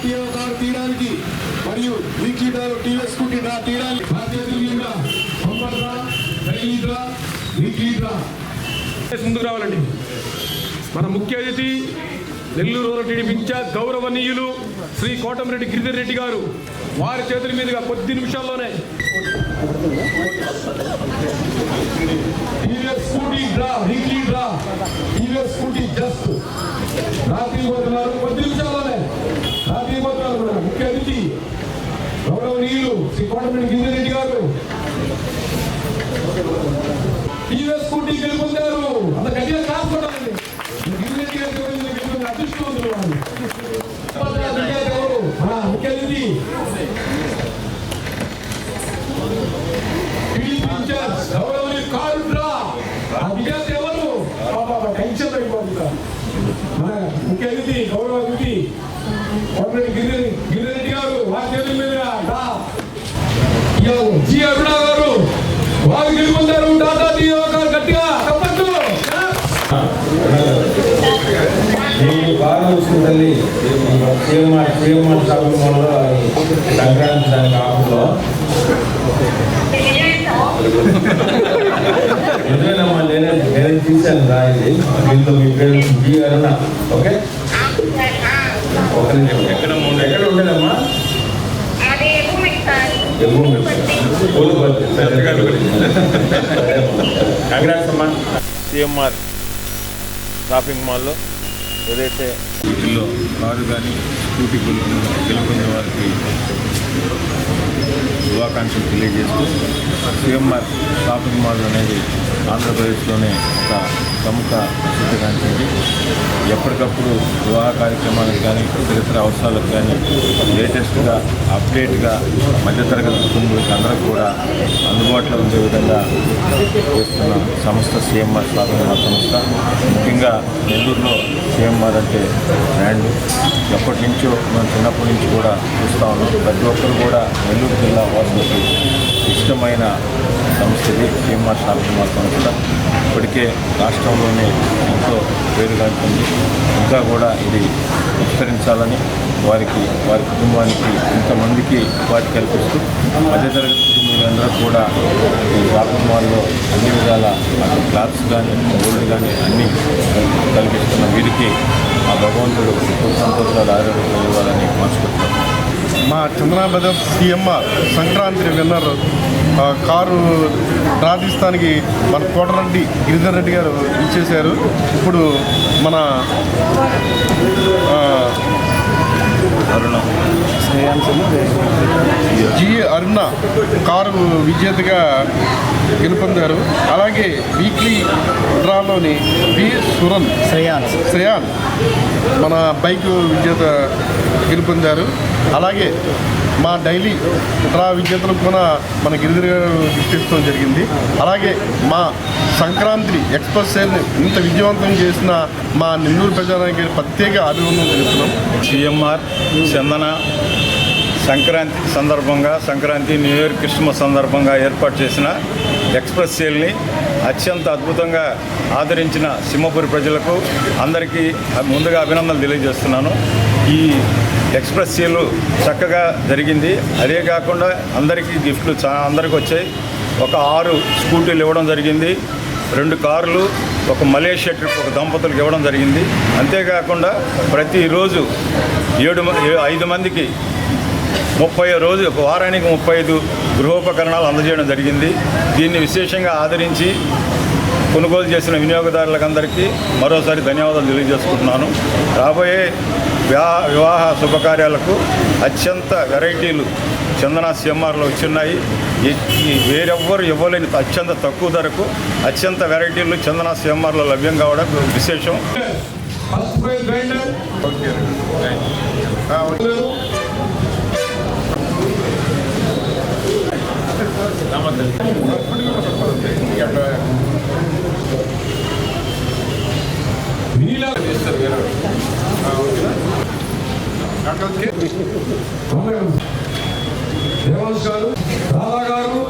టీఆర్టీఓ గారు తీయడానికి మరియు దీక్షితాలు టీఎస్ కుట్టిన తీయడానికి ముందుకు రావాలండి. మన ముఖ్య అతిథి నెల్లూరు రూరల్ టీడీపీ గౌరవనీయులు శ్రీ కోటమిరెడ్డి గిరిధర్ రెడ్డి గారు వారి చేతుల మీదుగా కొద్ది నిమిషాల్లోనే రాత్రి కొద్ది నిమిషాల్లో పోతున్నారు మన ముఖ్య అతిథి గౌరవనీయులు శ్రీ కోటమిరెడ్డి గిరిధర్ రెడ్డి గారు టీవీఎస్ స్కూటీ గెలుపొందారు అంత గట్టిగా కాసుకోవడానికి గిరిరెడ్డి గారి గెలుపొందిన అదృష్టవంతులు వాళ్ళు ముఖ్య అతిథి. గౌరవనీయులు ఆ విజేత ఎవరు? బాబా ముఖ్య అతిథి గౌరవ అతిథి. గిరిరెడ్డి గారు వారి జి అరుణ గారు వారు గెలుపొందారు. టాటా గారు గట్టిగా ఈ బాగా షాపింగ్ మాల్లో సంక్రాంతి దానికి ఆఫర్లో నిజమేనమ్మా నేనే నేను తీశాను రా దీంతో మీ పేరు జీ అరుణ ఓకే? ఒక నిమిషం ఎక్కడ ఉండే ఎక్కడ ఉండేదమ్మా కంగ్రాట్స్ అమ్మా. సిఎంఆర్ షాపింగ్ మాల్లో ఏదైతే వీటిల్లో కారు కానీ స్కూటీ గెలుపు గెలుపొందిన వారికి శుభాకాంక్షలు తెలియజేస్తూ సిఎంఆర్ షాపింగ్ మాల్ అనేది ఆంధ్రప్రదేశ్లోనే ఒక ప్రముఖ ప్రసిద్ధిగాంచింది ఎప్పటికప్పుడు వివాహ కార్యక్రమాలకు కానీ ఇతర అవసరాలకు కానీ లేటెస్ట్గా అప్డేట్గా మధ్యతరగతి కుటుంబాలకు అందరూ కూడా అందుబాటులో ఉండే విధంగా చేస్తున్న సంస్థ సిఎంఆర్ స్వాతంత్ర సంస్థ. ముఖ్యంగా నెల్లూరులో సిఎంఆర్ అంటే బ్రాండ్. ఎప్పటి నుంచో మనం చిన్నప్పటి నుంచి కూడా చూస్తూ ఉన్నాం. ప్రతి ఒక్కరు కూడా నెల్లూరు జిల్లా వాసులకి ఇష్టమైన సంస్థ ఇది సిఎంఆర్ స్వాతంత్ర సంస్థ. ఇప్పటికే రాష్ట్రంలోనే ఎంతో పేరుగాంటుంది ఇంకా కూడా ఇది విస్తరించాలని వారికి వారి కుటుంబానికి ఇంతమందికి ఉపాధి కల్పిస్తూ మధ్యతరగతి కుటుంబాలందరూ కూడా ఈ షాపింగ్ మాల్లో అన్ని విధాల క్లాత్స్ కానీ గోల్డ్ కానీ అన్నీ కల్పిస్తున్న వీరికి ఆ భగవంతుడు సంతోషాలు ఆరోగ్యం ఇవ్వాలని మనసుకుంటున్నాను మా చంద్రనా సీఎంఆర్ సంక్రాంతి విన్నర్ ఆ, కారు రాజస్థాన్కి మన కోటరెడ్డి గిరిధర్ రెడ్డి గారు ఇచ్చేశారు ఇప్పుడు మన ఆ, జి. అరుణ కారు విజేతగా గెలుపొందారు. అలాగే వీక్లీ డ్రాలోని బి సురన్ శ్రేయాన్. శ్రేయాన్ మన బైక్ విజేత గెలుపొందారు. అలాగే మా డైలీ డ్రా విజేతలకు కూడా మన గిరిధర్ గారు జరిగింది. అలాగే మా సంక్రాంతి ఎక్స్ప్రెస్ సేల్ని ఇంత విజయవంతం చేసిన మా నెల్లూరు ప్రజానికి ప్రత్యేక అభినందనలు తెలుపుతున్నాం. సిఎంఆర్ చందన సంక్రాంతి సందర్భంగా సంక్రాంతి న్యూ ఇయర్ క్రిస్మస్ సందర్భంగా ఏర్పాటు చేసిన ఎక్స్ప్రెస్ సేల్ని అత్యంత అద్భుతంగా ఆదరించిన సింహపురి ప్రజలకు అందరికీ ముందుగా అభినందనలు తెలియజేస్తున్నాను. ఈ ఎక్స్ప్రెస్ సేల్ చక్కగా జరిగింది. అదే కాకుండా అందరికీ గిఫ్ట్లు చా అందరికి వచ్చాయి. ఒక ఆరు స్కూటీలు ఇవ్వడం జరిగింది. రెండు కార్లు ఒక మలేషియా ట్రిప్ ఒక దంపతులకు ఇవ్వడం జరిగింది. అంతేకాకుండా ప్రతిరోజు ఏడు ఐదు మందికి ముప్పై రోజు ఒక వారానికి ముప్పై ఐదు గృహోపకరణాలు అందజేయడం జరిగింది. దీన్ని విశేషంగా ఆదరించి కొనుగోలు చేసిన వినియోగదారులకందరికీ మరోసారి ధన్యవాదాలు తెలియజేసుకుంటున్నాను. రాబోయే వివాహ వివాహ శుభకార్యాలకు అత్యంత వెరైటీలు చందన సిఎంఆర్లో వచ్చిన్నాయి వేరెవ్వరు ఇవ్వలేని అత్యంత తక్కువ ధరకు అత్యంత వెరైటీలు చందన సిఎంఆర్లో లభ్యం కావడం విశేషం. చేస్తారు ప్రైజ్ గ్రైండర్ గారు రాధా గారు